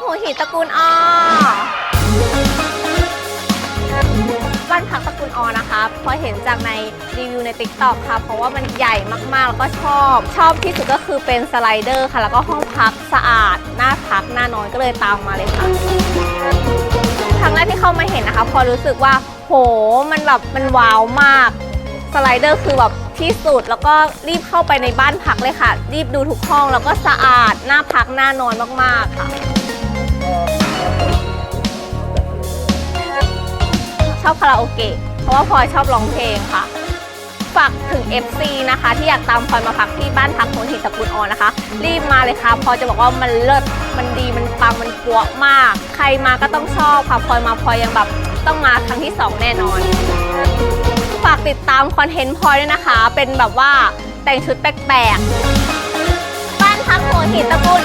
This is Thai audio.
หัวหินตระกูลอบ้านพักตระกูลอนะคะพอเห็นจากในรีวิวใน t ิ k t o k ค่ะ เพราะว่ามันใหญ่มากๆ แล้วก็ชอบ ชอบที่สุดก็คือเป็นสไลเดอร์ค่ะ แล้วก็ห้องพักสะอาดน่าพักน่านอนก็เลยตามมาเลยค่ะครั้งแรกที่เข้ามาเห็นนะคะ พอรู้สึกว่า โหมันแบบมันว้าวมากสไลเดอร์คือแบบที่สุดแล้วก็รีบเข้าไปในบ้านพักเลยค่ะ รีบดูทุกห้องแล้วก็สะอาดน่าพักน่านอนมาก ๆ ค่ะ ชอบคาราโอเกะเพราะว่าพลอยชอบร้องเพลงค่ะ ฝากถึง FC นะคะ ที่อยากตามพลอยมาพักที่บ้านพักหัวหินตระกูลออนนะคะ รีบมาเลยค่ะพลอยจะบอกว่ามันเลิศมันดีมันปังมันปัวมาก ใครมาก็ต้องชอบค่ะพลอยมาพลอยยังแบบต้องมาครั้งที่ 2 แน่นอน ฝากติดตามคอนเทนต์พลอยด้วยนะคะ เป็นแบบว่าแต่งชุดแปลกๆ บ้านพักหัวหินตระกูล